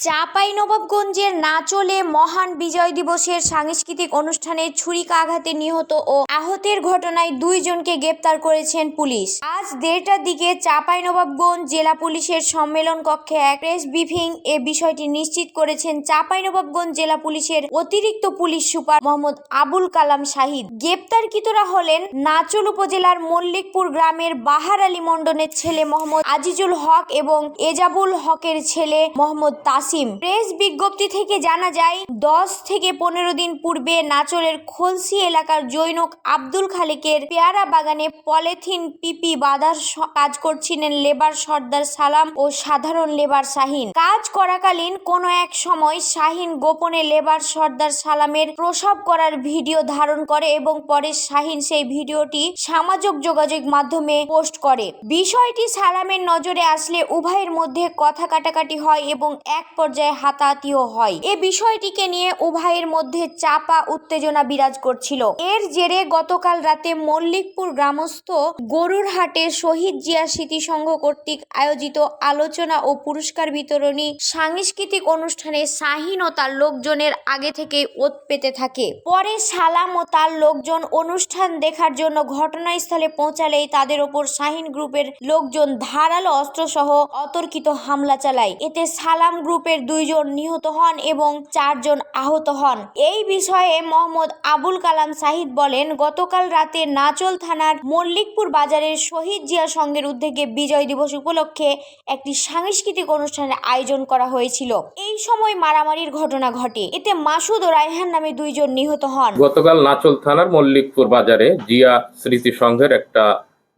চাপাই নবাবগঞ্জের নাচলে মহান বিজয় দিবসের সাংস্কৃতিক অনুষ্ঠানে ছুরিকাঘাতে নিহত ও আহতের ঘটনায় দুইজনকে গ্রেপ্তার করেছেন পুলিশ। আজ দেড়টার দিকে চাপাই নবাবগঞ্জ জেলা পুলিশের সম্মেলন কক্ষে এক প্রেস ব্রিফিং এ বিষয়টি নিশ্চিত করেছেন চাপাই নবাবগঞ্জ জেলা পুলিশের অতিরিক্ত পুলিশ সুপার মোহাম্মদ আবুল কালাম শাহিদ। গ্রেপ্তারকৃতরা হলেন নাচল উপজেলার মল্লিকপুর গ্রামের বাহার আলী মন্ডনের ছেলে মোহাম্মদ আজিজুল হক এবং এজাবুল হকের ছেলে মোহাম্মদ তাসিম প্রেস বিজ্ঞপ্তি থেকে জানা যায়, দশ থেকে পনেরো দিন পূর্বে নাচলের খলসি এলাকার জৈনক আব্দুল খালেকের পেয়ারা বাগানে পলিথিন, পিপি বাঁধার কাজ করছিলেন লেবার সর্দার সালাম ও সাধারণ লেবার শাহিন। কাজ করাকালীন কোনো এক সময় শাহিন গোপনে লেবার সর্দার সালামের প্রসব করার ভিডিও ধারণ করে এবং পরে শাহিন সেই ভিডিওটি সামাজিক যোগাযোগ মাধ্যমে পোস্ট করে। বিষয়টি সালামের নজরে আসলে উভয়ের মধ্যে কথা কাটাকাটি হয় এবং এক পর্যায়ে হাতাহাতিও হয়। এ বিষয়টিকে নিয়ে উভয়ের মধ্যে চাপা উত্তেজনা বিরাজ করছিল। এর জেরে গতকাল রাতে মল্লিকপুর গ্রামস্থ গরুর হাটে শহীদ জিয়া স্মৃতি সংঘ কর্তৃক আয়োজিত আলোচনা ও পুরস্কার বিতরণী সাংস্কৃতিক অনুষ্ঠানে শাহিন ও তার লোকজনের আগে থেকেই ওত পেতে থাকে। পরে সালাম ও তার লোকজন অনুষ্ঠান দেখার জন্য ঘটনাস্থলে পৌঁছালেই তাদের ওপর শাহিন গ্রুপের লোকজন ধারালো অস্ত্রসহ অতর্কিত হামলা চালায়। এতে সালাম গ্রুপের দুইজন নিহত হন এবং চারজন আহত হন। এই বিষয়ে মোহাম্মদ আবুল কালাম শাহিদ বলেন, গতকাল রাতে নাচল থানার মল্লিকপুর বাজারের শহীদ জিয়া সংঘের উদ্যোগে বিজয় দিবস উপলক্ষে একটি সাংস্কৃতিক অনুষ্ঠানের আয়োজন করা হয়েছিল। এই সময় মারামারির ঘটনা ঘটে। এতে মাসুদ ও রায়হান নামে দুইজন নিহত হন। গতকাল নাচল থানার মল্লিকপুর বাজারে জিয়া স্মৃতি সংঘের একটা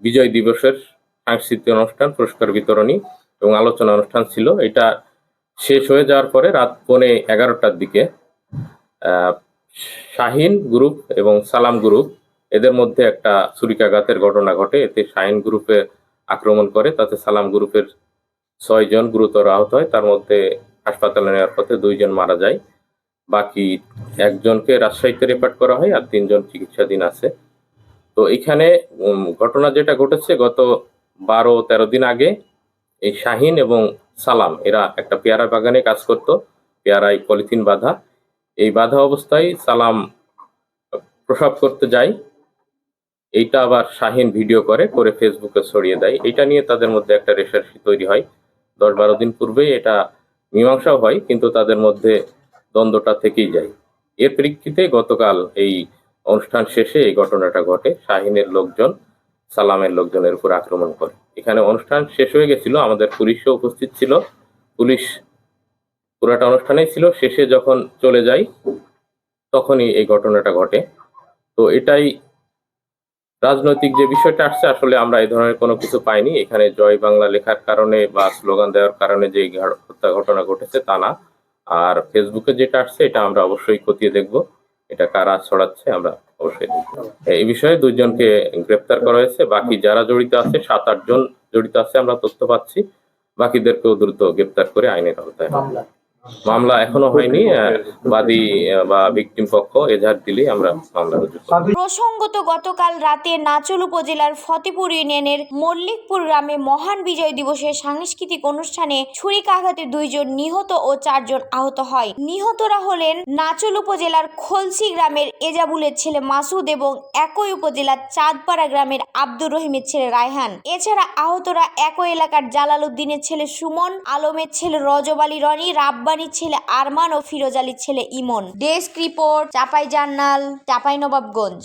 বিজয় দিবসের সাংস্কৃতিক অনুষ্ঠান, পুরস্কার বিতরণী এবং আলোচনা অনুষ্ঠান ছিল। এটা শেষ হয়ে যাওয়ার পরে রাত পৌনে এগারোটার দিকে শাহিন গ্রুপ এবং সালাম গ্রুপ, এদের মধ্যে একটা ছুরিকাঘাতের ঘটনা ঘটে। এতে শাহিন গ্রুপে আক্রমণ করে, তাতে সালাম গ্রুপের ছয়জন গুরুতর আহত হয়। তার মধ্যে হাসপাতালে নেওয়ার পথে দুইজন মারা যায়। বাকি একজনকে রাজশাহীতে রেফার করা হয় আর তিনজন চিকিৎসাধীন আছে। তো এখানে ঘটনা যেটা ঘটেছে, গত বারো তেরো দিন আগে এই শাহিন এবং সালাম। এরা একটা পেয়ারা বাগানে কাজ করত, পেয়ারায় পলিথিন বাঁধা। এই বাঁধা অবস্থায় সালাম প্রসব করতে যায়। এইটা আবার শাহিন ভিডিও করে করে ফেসবুকে ছড়িয়ে দেয়। এটা নিয়ে তাদের মধ্যে একটা রেশারেশি তৈরি হয়। দশ বারো দিন পূর্বেই এটা মীমাংসাও হয়, কিন্তু তাদের মধ্যে দ্বন্দ্বটা থেকেই যায়। এর প্রেক্ষিতে গতকাল এই অনুষ্ঠান শেষে এই ঘটনাটা ঘটে। শাহিনের লোকজন সালামের লোকজনের উপর আক্রমণ করে। এখানে অনুষ্ঠান শেষ হয়ে গেছিল, আমাদের পুলিশও উপস্থিত ছিল। পুলিশ পুরাটা অনুষ্ঠানেই ছিল, শেষে যখন চলে যাই, তখনই এই ঘটনাটা ঘটে। তো এটাই রাজনৈতিক যে বিষয়টা আসছে, আসলে আমরা এই ধরনের কোনো কিছু পাইনি। এখানে জয় বাংলা লেখার কারণে বা স্লোগান দেওয়ার কারণে যে হত্যা ঘটনা ঘটেছে তা না। আর ফেসবুকে যেটা আসছে, এটা আমরা অবশ্যই খতিয়ে দেখব। এটা কারা ছড়াচ্ছে, আমরা অবশ্যই। এই বিষয়ে দুইজনকে গ্রেপ্তার করা হয়েছে। বাকি যারা জড়িত আছে, সাত, আট জন জড়িত আছে, আমরা তথ্য পাচ্ছি। বাকিদেরকেও দ্রুত গ্রেপ্তার করে আইনের আওতায়। মামলা এখনও হয়নি বাদী বা ভিকটিম পক্ষ এজাহার দিলেই আমরা মামলা রুজু করব। প্রসঙ্গত গতকাল রাতে নাচল উপজেলার ফতেপুর ইউনিয়নের মল্লিকপুর গ্রামে মহান বিজয় দিবসের সাংস্কৃতিক অনুষ্ঠানে ছুরিকাঘাতে দুইজন নিহত ও চারজন আহত হয়। নিহতরা হলেন নাচল উপজেলার খলসি গ্রামের এজাবুলের ছেলে মাসুদ এবং একই উপজেলার চাঁদপাড়া গ্রামের আব্দুর রহিমের ছেলে রায়হান। এছাড়া আহতরা একই এলাকার জালাল উদ্দিনের ছেলে সুমন আলমের ছেলে রজব আলী রনি রাব্বানির ছেলে আরমান ও ফিরোজ আলীর ছেলে Emon. Desk report Chapai journal Chapai Nawabganj.